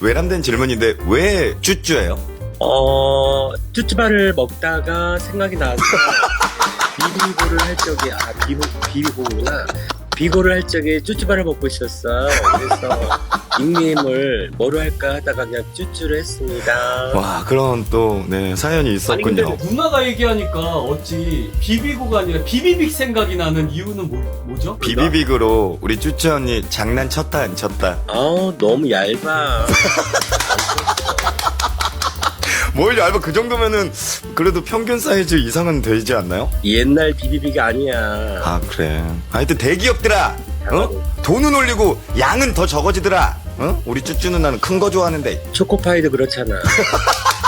외람된 질문인데 왜 쭈쭈예요? 어, 쭈쭈바를 먹다가 생각이 나서 비비고를 할 적에, 아, 비고, 비비고구나. 비고를 할 적에 쭈쭈바를 먹고 있었어. 그래서 닉네임을 뭐로 할까 하다가 그냥 쭈쭈를 했습니다. 와 그런 또 네, 사연이 아니 근데 있었군요. 누나가 얘기하니까 어찌 비비고가 아니라 비비빅 생각이 나는 이유는 뭐, 뭐죠? 비비빅으로 우리 쭈쭈 언니 장난쳤다 안 쳤다. 아우, 너무 얇아. 뭘 얇아 그 정도면은 그래도 평균 사이즈 이상은 되지 않나요? 옛날 비비비가 아니야. 아 그래. 하여튼 대기업들아, 어? 돈은 올리고 양은 더 적어지더라. 어? 우리 쭈쭈 누나는 큰 거 좋아하는데. 초코파이도 그렇잖아.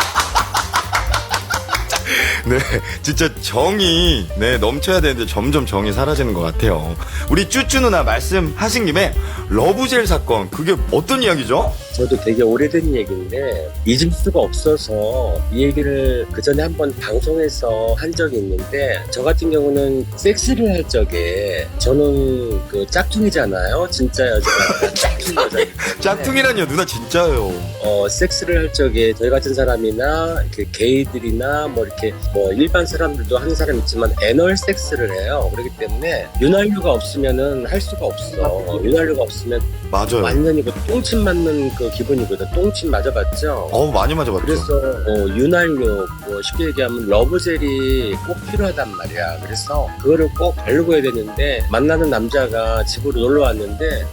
네, 진짜 정이 네 넘쳐야 되는데 점점 정이 사라지는 것 같아요. 우리 쭈쭈 누나 말씀하신 김에 러브젤 사건 그게 어떤 이야기죠? 저도 되게 오래된 얘기인데 잊을 수가 없어서 이 얘기를 그 전에 한번 방송에서 한 적이 있는데 저 같은 경우는 섹스를 할 적에 저는 그 짝퉁이잖아요 진짜 여자가 짝퉁 때문에 짝퉁이라니요 누나 진짜요. 어 섹스를 할 적에 저희 같은 사람이나 이렇게 게이들이나 뭐 이렇게 뭐 일반 사람들도 하는 사람 있지만 애널 섹스를 해요 그렇기 때문에 윤활유가 없으면은 할 수가 없어 윤활유가 없으면 맞아요. 완전히 그 똥침 맞는 그 기분이거든. 똥침 맞아봤죠? 어우 많이 맞아봤죠. 그래서 어, 윤활유, 뭐 쉽게 얘기하면 러브젤이 꼭 필요하단 말이야. 그래서 그거를 꼭 바르고 해야 되는데 만나는 남자가 집으로 놀러 왔는데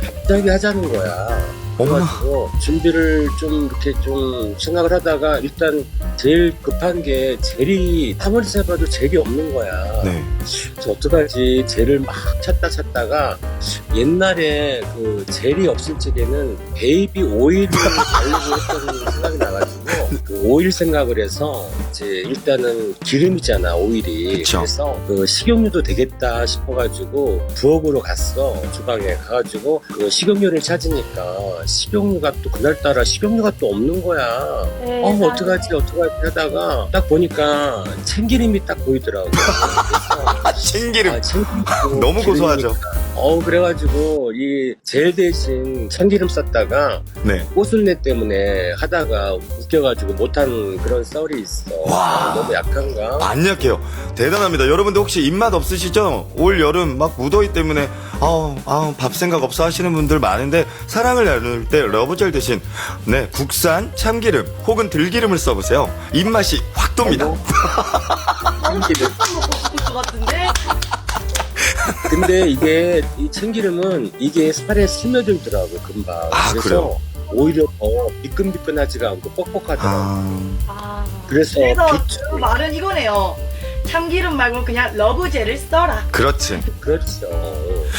갑자기 하자는 거야. 그래가지고 준비를 좀 이렇게 좀 생각을 하다가 일단 제일 급한 게 젤이 아무리 세봐도 젤이 없는 거야. 네. 그래서 어떡하지 젤을 막 찾다 찾다가 옛날에 그 젤이 없을 적에는 베이비 오일을 바르고 했던 생각이 나가지고 그 오일 생각을 해서 이제 일단은 기름이잖아 오일이 그쵸. 래서 그 식용유도 되겠다 싶어가지고 부엌으로 갔어 주방에 가가지고 그 식용유를 찾으니까 식용유가 또 그날따라 식용유가 또 없는 거야 네, 어, 어떡하지, 어떡하지 하다가 딱 보니까 참기름이 딱 보이더라고. 그래서 신기름. 아, 참기름 너무 고소하죠. 어, 그래가지고 이 젤 대신 참기름 썼다가 네. 꽃순내 때문에 하다가 웃겨가지고 못한 그런 썰이 있어. 와. 아, 너무 약한가? 안 약해요. 대단합니다. 여러분들 혹시 입맛 없으시죠? 올 여름 막 무더위 때문에 아우 아우 밥 생각 없어 하시는 분들 많은데 사랑을 나눌 때 러브젤 대신 네 국산 참기름 혹은 들기름을 써보세요. 입맛이 확 돕니다. 참기름. 먹고 싶을 것 같은데? 근데 이게 이 참기름은 이게 살에 스며들더라고 금방. 아, 그래서 그래요? 오히려 더 미끈미끈하지가 않고 뻑뻑하더라고. 아 아. 그래서 그래서 비추 그 말은 이거네요. 참기름 말고 그냥 러브젤을 써라. 그렇지. 그렇죠.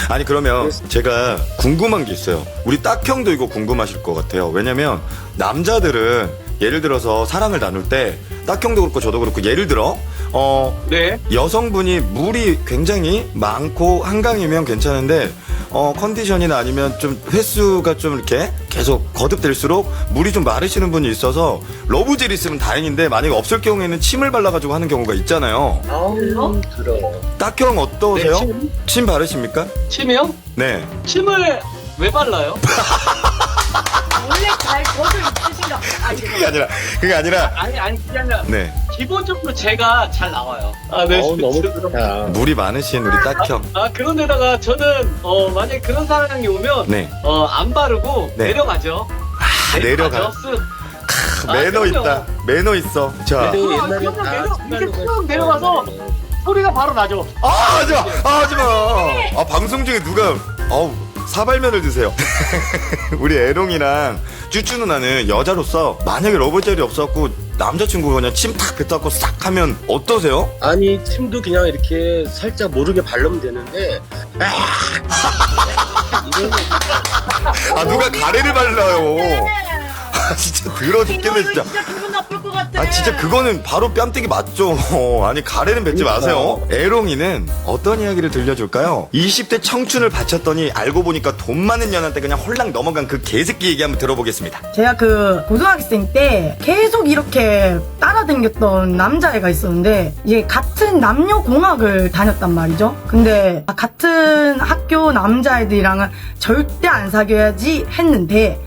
아니 그러면 제가 궁금한 게 있어요. 우리 딱형도 이거 궁금하실 것 같아요. 왜냐면 남자들은 예를 들어서 사랑을 나눌 때 딱형도 그렇고 저도 그렇고 예를 들어 어 네. 여성분이 물이 굉장히 많고 한강이면 괜찮은데 어 컨디션이나 아니면 좀 횟수가 좀 이렇게 계속 거듭될수록 물이 좀 마르시는 분이 있어서 러브젤 있으면 다행인데 만약에 없을 경우에는 침을 발라가지고 하는 경우가 있잖아요. 아우? 들어. 딱형 어떠세요? 네, 침, 침 바르십니까? 침이요? 네. 침을 왜 발라요? 원래 잘 젖어 있으신가? 아, 그게 아니라 그게 아니라 아니 아니 그게 아니라 네 기본적으로 제가 잘 나와요. 아 네. 어우 너무 죄송- 좋다. 물이 많으신 우리 딱형. 아 그런데다가 저는 어 만약 그런 사람이 오면 네. 어안 바르고 네. 내려가죠. 아, 내려가. 쓱. 아, 매너 그럼요. 있다. 매너 있어. 자. 그래도 아, 옛날에 그러면 다 내려- 침 이렇게 쭉 내려가서. 소리가 바로 나죠. 아 하지 마. 아 하지 마. 아 방송 중에 누가 어우 사발면을 드세요. 우리 애롱이랑 쭈쭈 누나는 여자로서 만약에 러브젤이 없었고 남자친구가 그냥 침 탁 뱉었고 싹 하면 어떠세요? 아니 침도 그냥 이렇게 살짝 모르게 바르면 되는데 아! 이거는 아 누가 가래를 발라요. 아 진짜 더러 죽겠네 진짜. 나쁠 것 같아. 아 진짜 그거는 바로 뺨때기 맞죠. 아니 가래는 뱉지. 마세요. 애롱이는 어떤 이야기를 들려줄까요? 20대 청춘을 바쳤더니 알고 보니까 돈 많은 년한테 그냥 홀랑 넘어간 그 개새끼 얘기 한번 들어보겠습니다. 제가 그 고등학생 때 계속 이렇게 따라다녔던 남자애가 있었는데 이게 같은 남녀 공학을 다녔단 말이죠. 근데 같은 학교 남자애들이랑은 절대 안 사귀어야지 했는데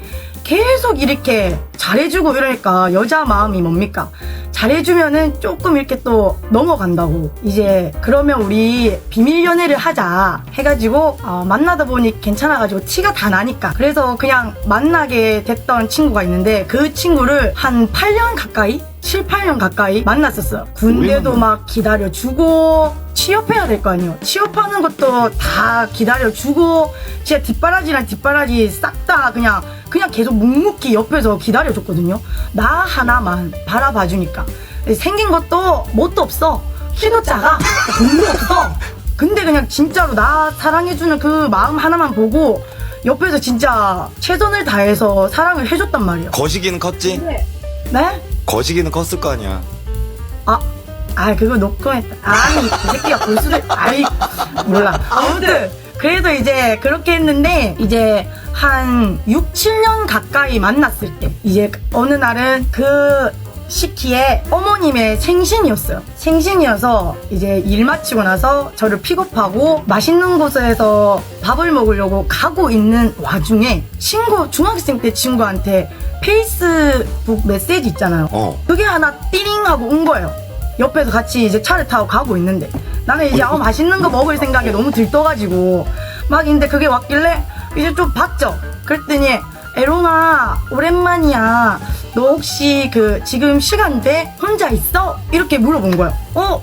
계속 이렇게 잘해주고 이러니까 여자 마음이 뭡니까? 잘해주면은 조금 이렇게 또 넘어간다고. 이제 그러면 우리 비밀 연애를 하자 해가지고 어, 만나다 보니 괜찮아가지고 티가 다 나니까. 그래서 그냥 만나게 됐던 친구가 있는데 그 친구를 한 8년 가까이? 7, 8년 가까이 만났었어요. 군대도 막 기다려주고 취업해야 될 거 아니에요. 취업하는 것도 다 기다려주고 진짜 뒷바라지랑 뒷바라지 싹 다 그냥 그냥 계속 묵묵히 옆에서 기다려줬거든요. 나 하나만 바라봐주니까 생긴 것도 뭣도 없어. 키도 작아. 돈도 없어. 근데 그냥 진짜로 나 사랑해주는 그 마음 하나만 보고 옆에서 진짜 최선을 다해서 사랑을 해줬단 말이에요. 거시기는 컸지? 네? 거시기는 컸을 거 아니야. 아, 아 그거 놓고 했다. 아니 그 새끼가 있- 아이 몰라. 아무튼 그래서 이제 그렇게 했는데 이제 한 6, 7년 가까이 만났을 때 이제 어느 날은 그 시기에 어머님의 생신이었어요. 생신이어서 이제 일 마치고 나서 저를 픽업하고 맛있는 곳에서 밥을 먹으려고 가고 있는 와중에 친구 중학생 때 친구한테 페이스북 메시지 있잖아요. 어. 그게 하나 띠링 하고 온 거예요. 옆에서 같이 이제 차를 타고 가고 있는데 나는 이제 어, 맛있는 거 먹을 생각에 너무 들떠가지고 막 있는데 그게 왔길래 이제 좀 봤죠. 그랬더니 에롱아 오랜만이야. 너 혹시 그 지금 시간 돼? 혼자 있어? 이렇게 물어본 거예요. 어?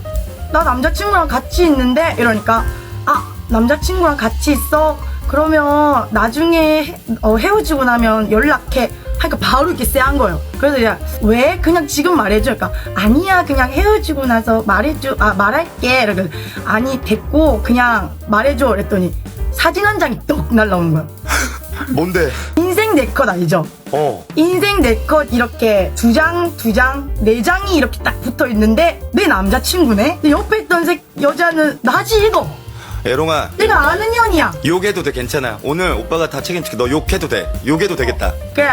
나 남자친구랑 같이 있는데 이러니까 아 남자친구랑 같이 있어? 그러면 나중에 헤, 어, 헤어지고 나면 연락해. 하니까 바로 이렇게 쎄한 거예요. 그래서 그냥 왜 그냥 지금 말해줘. 그러니까 아니야 그냥 헤어지고 나서 말해줘. 아 말할게. 이러고 아니 됐고 그냥 말해줘. 그랬더니 사진 한 장이 떡 날라오는 거예요. 뭔데? 인생 내컷 아니죠? 어. 인생 내컷 이렇게 두 장, 두 장, 네 장이 이렇게 딱 붙어 있는데 내 남자친구네? 근데 옆에 있던 새, 여자는 나지 이거. 에롱아, 내가 아는 년이야. 욕해도 돼, 괜찮아. 오늘 오빠가 다 책임질게. 너 욕해도 돼. 욕해도 되겠다. 그래,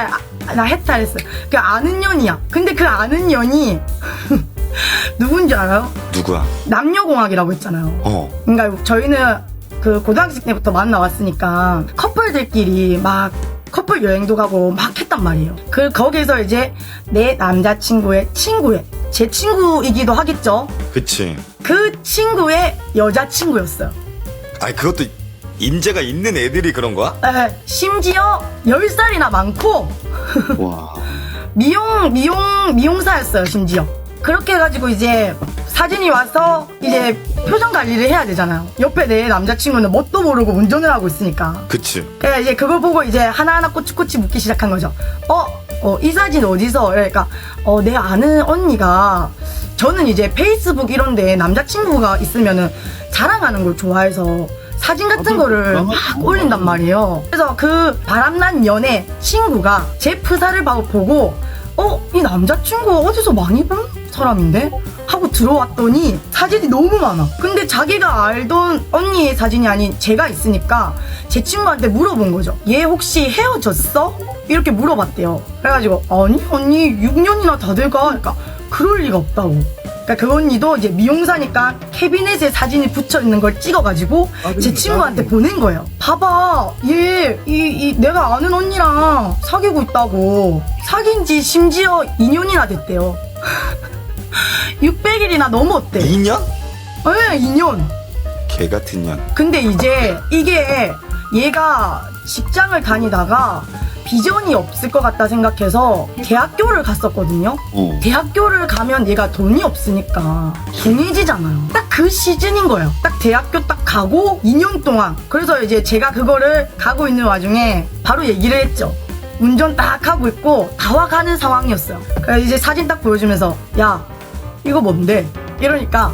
아, 나 해탈했어. 그 아는 년이야. 근데 그 아는 년이 누군지 알아요? 누구야? 남녀공학이라고 했잖아요. 어. 그러니까 저희는 그 고등학생 때부터 만나왔으니까 커플들끼리 막 커플 여행도 가고 막 했단 말이에요. 그 거기서 이제 내 남자친구의 친구의 제 친구이기도 하겠죠. 그치. 그 친구의 여자친구였어요. 아니, 그것도 인재가 있는 애들이 그런 거야? 에, 심지어 10살이나 많고 와. 미용 미용 미용사였어요 심지어 그렇게 해가지고 이제 사진이 와서 이제 표정 관리를 해야 되잖아요 옆에 내 남자친구는 뭣도 모르고 운전을 하고 있으니까 그치. 그래 이제 그걸 보고 이제 하나하나 꼬치꼬치 묻기 시작한 거죠 어? 어, 이 사진 어디서? 그러니까 어, 내 아는 언니가 저는 이제 페이스북 이런데 남자친구가 있으면은 자랑하는 걸 좋아해서 사진 같은 거를 막 올린단 말이에요. 그래서 그 바람난 연애 친구가 제 프사를 봐- 보고 어? 이 남자친구 어디서 많이 본 사람인데? 하고 들어왔더니 사진이 너무 많아. 근데 자기가 알던 언니의 사진이 아닌 제가 있으니까 제 친구한테 물어본 거죠. 얘 혹시 헤어졌어? 이렇게 물어봤대요. 그래가지고 아니 언니 6년이나 다 돼가. 그러니까 그럴 리가 없다고. 그러니까 그 언니도 이제 미용사니까 캐비넷에 사진이 붙여 있는 걸 찍어가지고 제 친구한테 보낸 거예요. 봐봐, 얘, 이, 이, 내가 아는 언니랑 사귀고 있다고. 사귄 지 심지어 2년이나 됐대요. 600일이나 넘었대. 2년? 네, 2년. 개 같은 년. 근데 이제 이게 얘가 직장을 다니다가 비전이 없을 것 같다 생각해서 대학교를 갔었거든요. 어. 대학교를 가면 얘가 돈이 없으니까 둥해지잖아요. 딱 그 시즌인 거예요. 딱 대학교 딱 가고 2년 동안. 그래서 이제 제가 그거를 가고 있는 와중에 바로 얘기를 했죠. 운전 딱 하고 있고 다와가는 상황이었어요. 그래서 이제 사진 딱 보여주면서 야 이거 뭔데? 이러니까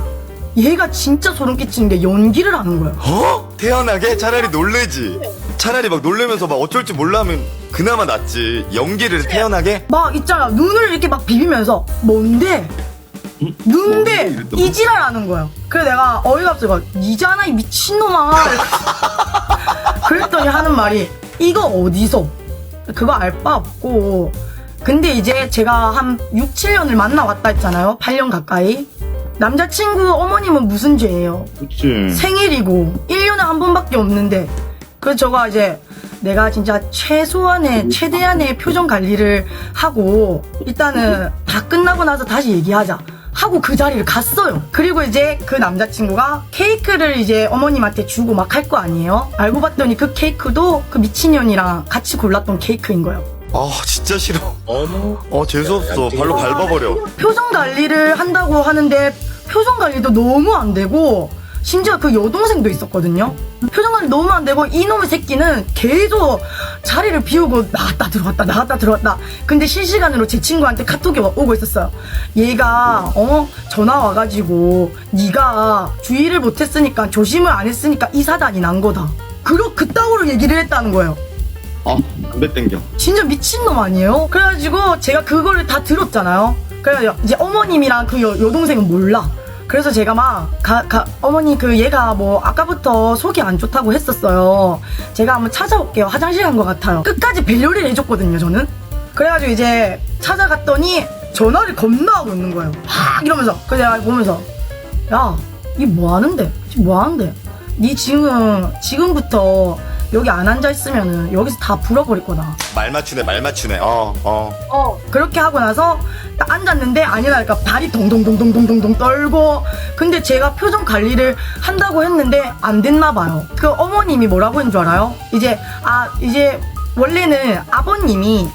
얘가 진짜 소름 끼치는 게 연기를 하는 거예요. 어? 태연하게? 차라리 놀래지. 차라리 막 놀래면서 막 어쩔 줄 몰라 하면 그나마 낫지. 연기를 태연하게? 막 있잖아 눈을 이렇게 막 비비면서 뭔데? 눈데 이지랄 하는 거야. 그래 내가 어이가 없어 니잖아 이 미친놈아. 그랬더니 하는 말이 이거 어디서? 그거 알 바 없고. 근데 이제 제가 한 6, 7년을 만나왔다 했잖아요. 8년 가까이. 남자친구 어머님은 무슨 죄예요? 그치. 생일이고 1년에 한 번밖에 없는데 그래서 저가 이제 내가 진짜 최소한의 최대한의 표정 관리를 하고 일단은 다 끝나고 나서 다시 얘기하자. 하고 그 자리를 갔어요. 그리고 이제 그 남자친구가 케이크를 이제 어머님한테 주고 막 할 거 아니에요? 알고 봤더니 그 케이크도 그 미친년이랑 같이 골랐던 케이크인 거예요. 아 진짜 싫어. 어머. 어 재수없어. 발로 밟아버려. 표정 관리를 한다고 하는데 표정 관리도 너무 안 되고 심지어 그 여동생도 있었거든요. 표정 관리 너무 안 되고 이놈의 새끼는 계속 자리를 비우고 나갔다 들어갔다 나갔다 들어갔다. 근데 실시간으로 제 친구한테 카톡이 와- 오고 있었어요. 얘가 어 전화 와가지고 네가 주의를 못했으니까 조심을 안 했으니까 이 사단이 난 거다. 그러 그따구로 얘기를 했다는 거예요. 아 담배 땡겨. 진짜 미친놈 아니에요? 그래가지고 제가 그거를 다 들었잖아요. 그래서 이제 어머님이랑 그 여, 여동생은 몰라. 그래서 제가 막, 가, 가, 어머니 그 얘가 뭐 아까부터 속이 안 좋다고 했었어요. 제가 한번 찾아올게요. 화장실 간 것 같아요. 끝까지 벨요리를 해줬거든요, 저는. 그래가지고 이제 찾아갔더니 전화를 겁나 하고 있는 거예요. 막 이러면서. 그래서 내가 보면서, 야, 이 뭐 하는데? 지금 뭐 하는데? 니 지금, 지금부터 여기 안 앉아 있으면은 여기서 다 불어버릴 거다. 말 맞추네 말 맞추네. 어 어. 어 그렇게 하고 나서 딱 앉았는데 아니라니까 발이 동동동동동동동 떨고 근데 제가 표정 관리를 한다고 했는데 안 됐나 봐요 그 어머님이 뭐라고 했는 줄 알아요? 이제 아 이제 원래는 아버님이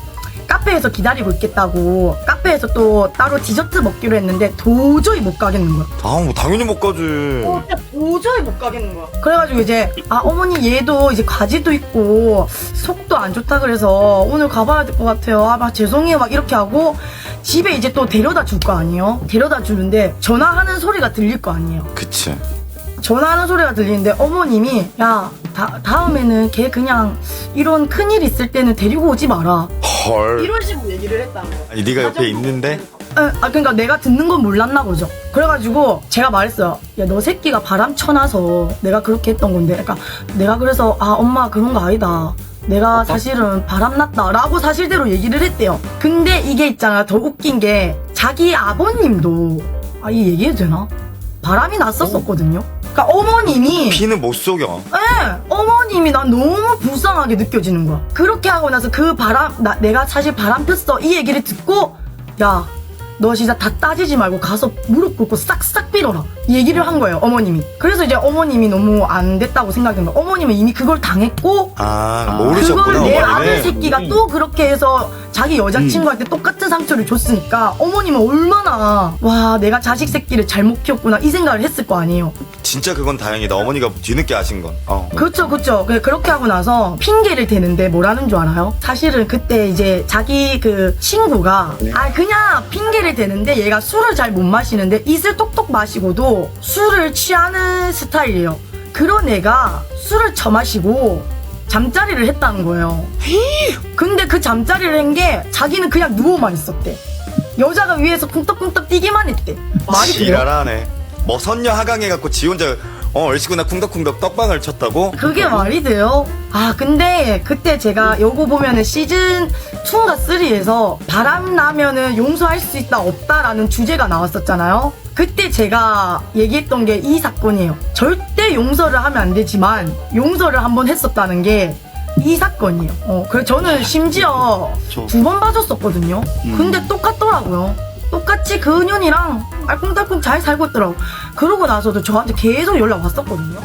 카페에서 기다리고 있겠다고 카페에서 또 따로 디저트 먹기로 했는데 도저히 못 가겠는 거야 아 뭐 당연히 못 가지. 어, 진짜 도저히 못 가겠는 거야. 그래가지고 이제 아 어머니 얘도 이제 과지도 있고 속도 안 좋다 그래서 오늘 가봐야 될 것 같아요. 아 막 죄송해요 막 이렇게 하고 집에 이제 또 데려다 줄 거 아니에요. 데려다 주는데 전화하는 소리가 들릴 거 아니에요. 그치. 전화하는 소리가 들리는데 어머님이 야 다, 다음에는 걔 그냥 이런 큰일 있을 때는 데리고 오지 마라. 헐. 이런 식으로 얘기를 했다는 거야. 아니 네가 옆에 있는데 에, 아 그러니까 내가 듣는 건 몰랐나 보죠. 그래가지고 제가 말했어요. 야 너 새끼가 바람 쳐놔서 내가 그렇게 했던 건데, 그러니까 내가 그래서 아 엄마 그런 거 아니다. 내가 사실은 바람 났다라고 사실대로 얘기를 했대요. 근데 이게 있잖아 더 웃긴 게 자기 아버님도 아 이 얘기해도 되나? 바람이 났었었거든요. 그러니까 어머님이 피는 못 속여. 네, 어머님이 난 너무 불쌍하게 느껴지는 거야. 그렇게 하고 나서 그 바람, 나, 내가 사실 바람 폈어. 이 얘기를 듣고, 야, 너 진짜 다 따지지 말고 가서 무릎 꿇고 싹싹 빌어라. 이 얘기를 한 거예요, 어머님이. 그래서 이제 어머님이 너무 안 됐다고 생각한 거야. 어머님은 이미 그걸 당했고, 아 그걸 모르셨구나 내 아들 어머니는. 새끼가 또 그렇게 해서 자기 여자친구한테 똑같은 상처를 줬으니까 어머님은 얼마나 와 내가 자식 새끼를 잘못 키웠구나 이 생각을 했을 거 아니에요. 진짜 그건 다행이다. 어머니가 뒤늦게 아신 건. 어. 그렇죠, 그렇죠. 그래, 그렇게 하고 나서 핑계를 대는데 뭐라는 줄 알아요? 사실은 그때 이제 자기 그 친구가 아 그냥 핑계를 대는데 얘가 술을 잘 못 마시는데 이슬 똑똑 마시고도 술을 취하는 스타일이에요. 그런 애가 술을 처마시고 잠자리를 했다는 거예요. 근데 그 잠자리를 한 게 자기는 그냥 누워만 있었대. 여자가 위에서 쿵떡쿵떡 뛰기만 했대. 말이? 지랄하네. 뭐 선녀 하강해갖고 지 혼자 어 얼씨구나 쿵덕쿵덕 떡방을 쳤다고? 그게 말이 돼요? 아 근데 그때 제가 요거 보면은 시즌 2인가 3에서 바람 나면은 용서할 수 있다 없다라는 주제가 나왔었잖아요. 그때 제가 얘기했던 게 이 사건이에요. 절대 용서를 하면 안 되지만 용서를 한번 했었다는 게 이 사건이에요. 어, 그래서 저는 심지어 저- 두 번 봐줬었거든요. 근데 똑같더라고요. 똑같이 그 은연이랑 알콩달콩 잘 살고 있더라고. 그러고 나서도 저한테 계속 연락 왔었거든요.